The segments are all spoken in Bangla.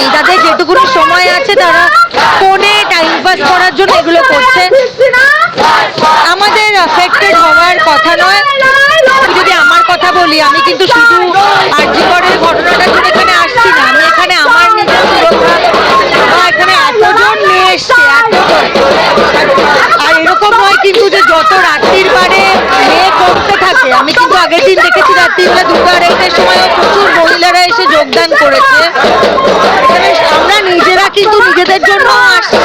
নেই। যাদের যেটুকুনি সময় আছে তারা ফোনে টাইম পাস করার জন্য এগুলো করছে। আমাদের অ্যাফেক্টেড হওয়ার কথা নয়। আমি যদি আমার কথা বলি, আমি কিন্তু শুধু আর্যিকরের ঘটনাটা জন্য এখানে আসছি না। আমি এখানে আমার নিজের সুরক্ষা বা এখানে এতজন নিয়ে এসছে, এতজন। আর এরকম নয় কিন্তু যে যত রাত্রির বারে থাকে। আমি কিন্তু আগের দিন দেখেছি, রাত্রিবেলা দুটো আড়াইটার সময় প্রচুর মহিলারা এসে যোগদান করেছে। আমরা নিজেরা কিন্তু নিজেদের জন্য আসছি।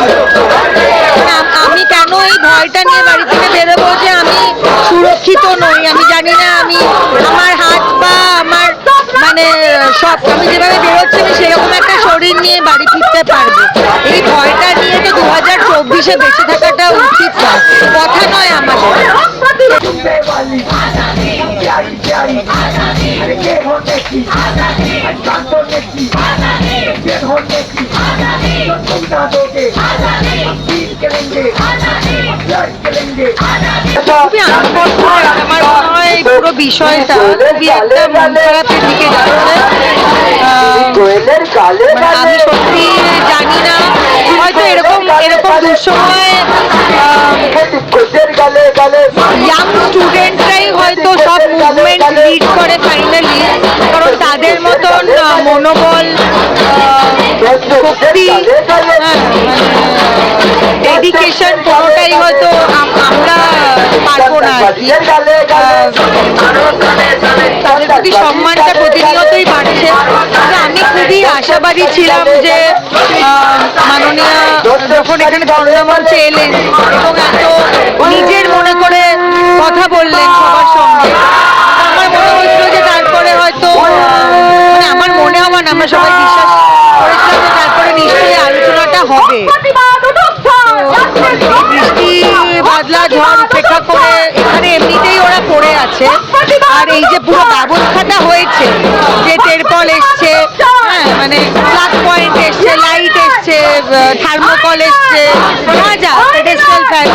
আমি কেন এই ভয়টা নিয়ে বাড়ি থেকে বেরোবো যে আমি সুরক্ষিত নই? আমি জানি না, আমি আমার মানে সব আমি যেভাবে বেরোচ্ছি আমি সেরকম একটা শরীর নিয়ে বাড়ি ফিরতে পারব। এই ভয়টা নিয়ে তো দু হাজার চব্বিশে বেঁচে থাকাটা উচিত নয়। কথা নয় আমাদের। আমার পুরো বিষয়টা খুবই একটা মন খারাপের দিকে যাচ্ছে। মানে আমি সত্যি জানি না, হয়তো এরকম এরকম দুঃসময় স্টুডেন্টরাই হয়তো সব মুভমেন্ট লিড করে ফাইনালি কারণ তাদের মতন মনোবল শক্তি ডেডিকেশন কোনোটাই হয়তো আমরা পারব না আর কি। তাদের প্রতি সম্মানটা প্রতিনিয়তই বাড়ছে। আমি খুবই আশাবাদী ছিলাম যে মাননীয়া যখন এখানে ধর্ণামঞ্চে এলেন এবং এত নিজের মনে করে কথা বললেন সবার সঙ্গে। আমার মনে হয়েছিল যে তারপরে হয়তো মানে আমার মনে হওয়া না, আমরা সবাই বিশ্বাস করেছিলাম যে তারপরে নিশ্চয়ই আলোচনাটা হবে। পুরো ব্যবস্থাটা হয়েছে। যে টেরকল এসছে হ্যাঁ মানে প্লাগ পয়েন্ট এসছে লাইট এসছে থার্মোকল এসছে যা পেডেস্টাল ফ্যান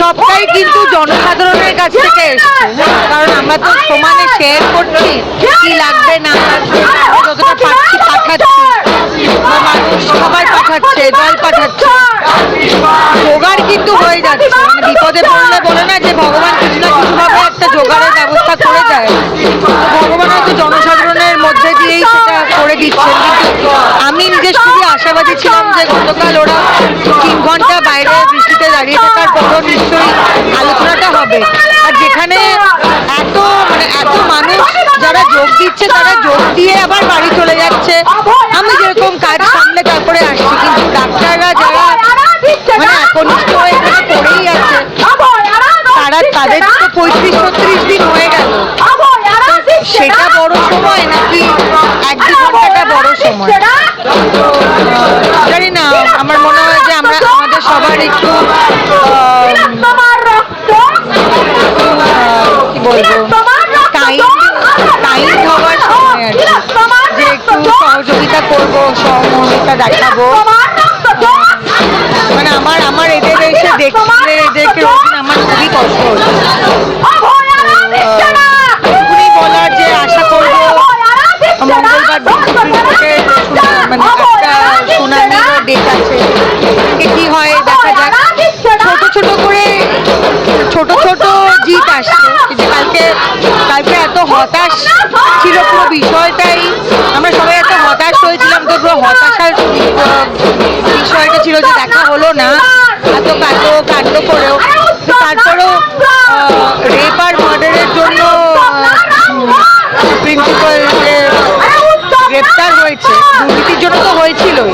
সবটাই কিন্তু জনসাধারণের কাছ থেকে এসছে। কারণ আমরা তো সমানে শেয়ার করছি, কি লাগবে, না লাগবে যতটা পাচ্ছি পাঠাচ্ছি। পাঠাচ্ছে, জল পাঠাচ্ছে। জোগাড় কিন্তু হয়ে যাচ্ছে। মানে বিপদে পড়লে বলে না যে ভগবান আশাবাদী গতকাল ওরা তিন ঘণ্টা বাইরে বৃষ্টিতে দাঁড়িয়ে থাকার পরও নিশ্চয়ই আলোচনাটা হবে। আর যেখানে এত মানে এত মানুষ যারা যোগ দিচ্ছে, তারা যোগ দিয়ে আবার বাড়ি চলে যাচ্ছে। আমি যেরকম কাজ সামলে তারপরে আসছি, কিন্তু ডাক্তাররা যারা মানে একনিষ্ঠ হয়ে পড়েই আছে, তারা তাদের তো পঁয়ত্রিশ, ছত্রিশ দিন হয়ে গেল। সেটা বড় সময় নাকি এক দু ঘন্টাটা বড় সময়? সবার একটু কি বলব? কাইন্ড কাইন্ড হওয়ার সময় আর কি যে একটু সহযোগিতা করব সহমর্মিতা দেখাবো। মানে আমার আমার এদের এসে দেখলে এদেরকে আমার খুবই কষ্ট হচ্ছে। বিষয়টা ছিল যে দেখা হলো না। এত কাণ্ড কাণ্ড করেও। তারপরেও রেপ আর মার্ডারের জন্য প্রিন্সিপাল যে গ্রেপ্তার হয়েছে, দুর্নীতির জন্য তো হয়েছিলই।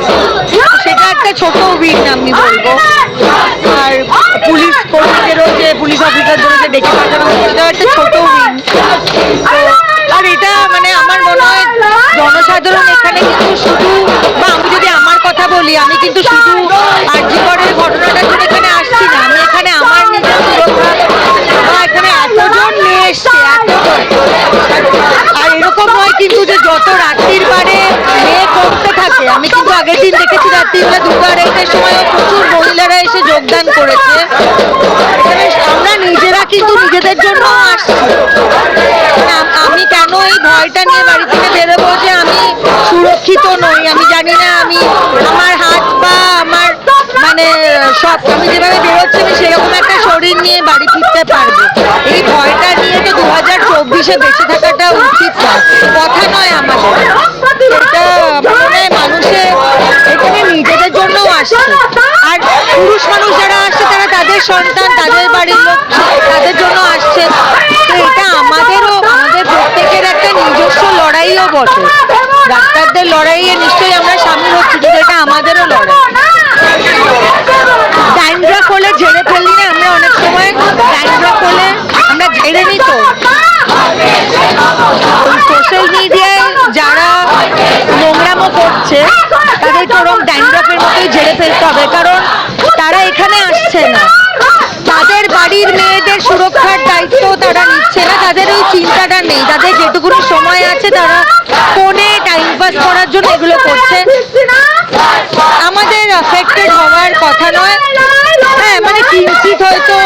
সেটা একটা ছোট উইন আমি বলব। আর পুলিশ কর্মীদেরও যে, পুলিশ অফিসারদেরও যে ডেকে পাঠানো সেটাও একটা ছোট বলি আমি কিন্তু শুধু আর্যিকরের ঘটনাটা জন্য এখানে আসছি না। আমি এখানে আমার নিজের সুরক্ষা এখানে এতজন নিয়ে এসছে আর এরকম নয় কিন্তু যে যত রাত্রির বারে মেয়ে কমতে থাকে, আমি কিন্তু আগের দিন দেখেছি রাত্রিবেলা দুটো আড়াইটার সময় প্রচুর মহিলারা এসে যোগদান করেছে। আমরা নিজেরা কিন্তু নিজেদের জন্য আসছি। আমি কেন এই ভয়টা নিয়ে বাড়ি থেকে বেরোবো যে আমি সুরক্ষিত নই? আমি জানি না সব আমি যেভাবে বেরোচ্ছি, আমি সেরকম একটা শরীর নিয়ে বাড়ি ফিরতে পারব। এই ভয়টা নিয়ে তো দু হাজার চব্বিশে বেঁচে থাকাটা উচিত নয়, কথা নয় আমাদের। মনে হয় এখানে নিজেদের জন্যও আর পুরুষ মানুষ যারা আসছে, তারা তাদের সন্তান, তাদের লোক, তাদের জন্য আসছে। তো এটা আমাদেরও, আমাদের প্রত্যেকের একটা নিজস্ব লড়াইও ডাক্তারদের লড়াইয়ে নিশ্চয়ই আমরা সামিল হচ্ছি, কিন্তু এটা আমাদেরও লড়াই ড্যান্ড্রফ হলে ঝেড়ে ফেললি না আমরা অনেক সময় ড্যান্ড্রফ হলে আমরা ঝেড়ে নিই সোশ্যাল মিডিয়ায় যারা নোংরামো করছে, তাদেরকে ওরকম ড্যান্ড্রফের মতোই ঝেড়ে ফেলতে হবে, কারণ তারা এখানে আসছে না। তাদের বাড়ির মেয়েদের সুরক্ষার দায়িত্ব তারা নিচ্ছে না, তাদের ওই চিন্তাটা নেই। তাদের যেটুকুনি সময় আছে তারা ফোনে টাইম পাস করার জন্য এগুলো করছে আমাদের অ্যাফেক্টেড হওয়ার কথা নয় হ্যাঁ মানে কিঞ্চিত হয়তো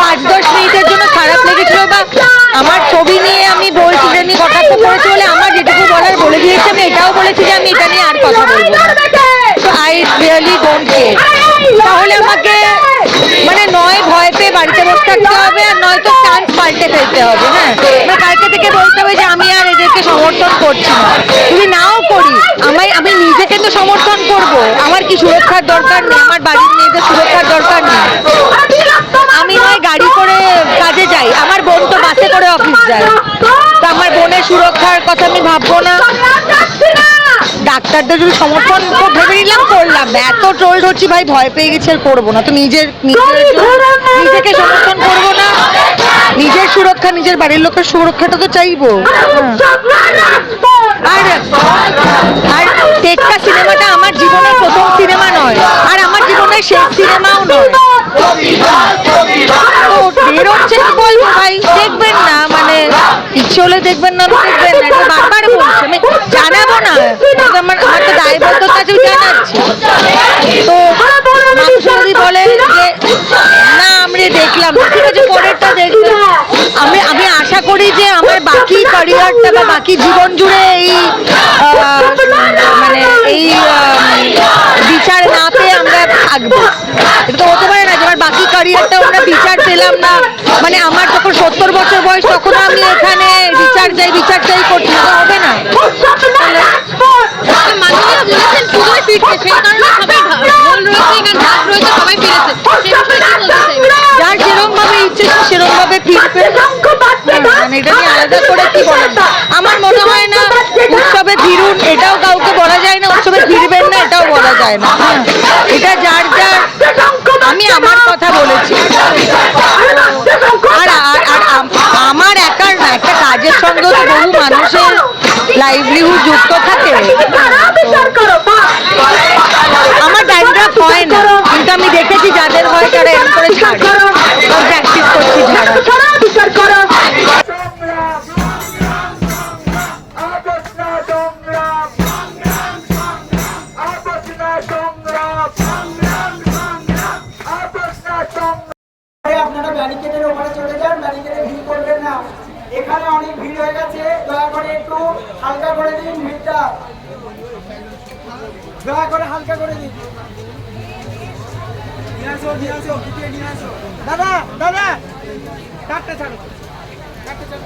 পাঁচ দশ মিনিটের জন্য খারাপ লেগেছিল বা আমার ছবি নিয়ে আমি বলছি যে আমি কটাক্ষ করেছি বলে আমার যেটুকু বলার বলে দিয়েছি আমি এটাও বলেছি যে আমি এটা নিয়ে আর কথা বলব আই রিয়েলি ডোন্ট কেয়ার তাহলে আমাকে মানে নয় ভয় পেয়ে বাড়িতে বসে থাকতে হবে আর নয়তো চান্স পাল্টে ফেলতে হবে হ্যাঁ? কালকে থেকে বলতে হবে যে আমি আর এদেরকে সমর্থন করছি না। যদি নাও করি। আমায় আমি নিজেকে তো সমর্থন করব। আমার কি সুরক্ষার দরকার নেই? আমার বাড়ির মেয়েদের সুরক্ষার দরকার নেই। আমি হয় গাড়ি করে কাজে যাই। আমার বোন তো বাসে করে অফিস যায়। তো আমার বোনের সুরক্ষার কথা আমি ভাববো না। ডাক্তারদের যদি সমর্থন ভেবে নিলাম করলাম। এত ট্রোল্ড হচ্ছি ভাই ভয় পেয়ে গেছি আর করব না। তো নিজের নিজের নিজেকে সমর্থন করব না। নিজের সুরক্ষা নিজের বাড়ির লোকের সুরক্ষাটা তো চাইব। আর আর টেক্কা সিনেমাটা আমার জীবনের প্রথম সিনেমা নয়। আর আমার জীবনের শেষ সিনেমাও নয়। বেরোচ্ছে বলব ভাই দেখবেন না মানে ইচ্ছে হলে দেখবেন না দেখবেন না এটা বারবার বলছি আমি জানাব না কিন্তু আমার আমার তো দায়বদ্ধতা আছে আমি জানাচ্ছি তো মানুষ যদি বলে যে না আমি দেখলাম ঠিক আছে পরেরটা দেখবে আমি আমি আশা করি যে আমার বাকি ক্যারিয়ারটা বা বাকি জীবন জুড়ে এই মানে এই বিচার না পেয়ে আমরা থাকব। এটা তো হতে পারে না যে আমার বাকি ক্যারিয়ারটা আমরা বিচার পেলাম না। মানে আমার যখন সত্তর বছর বয়স তখন আমি এখানে বিচার চাই বিচার চাই করছি তো হবে না। পুজোয় ফিরছে সেই কারণে সবাই ঢোল রয়েছে এখানে ঢাক রয়েছে সবাই ফিরেছে। সেই বিষয়ে কি বলতে চাইবেন যার যেরকম ভাবে ইচ্ছে সে সেরকম ভাবে ফিরবে মানে এটা আলাদা করে কি আমার মনে হয় না উৎসবে ভিড়ুন এটাও কাউকে বলা যায় না, উৎসবে ভিড়বেন না, এটাও বলা যায় না। এটা যার যার, আমি আমার কথা বলেছি। আর আমার একার না, একটা কাজের সঙ্গেও তো বহু মানুষের লাইভলিহুড যুক্ত থাকে। করে একটু হালকা করে দিন ভিড়টা দয়া করে হালকা করে দিন। দাদা দাদা। ডাকটা ছাড়ো। ডাকটা ছাড়ো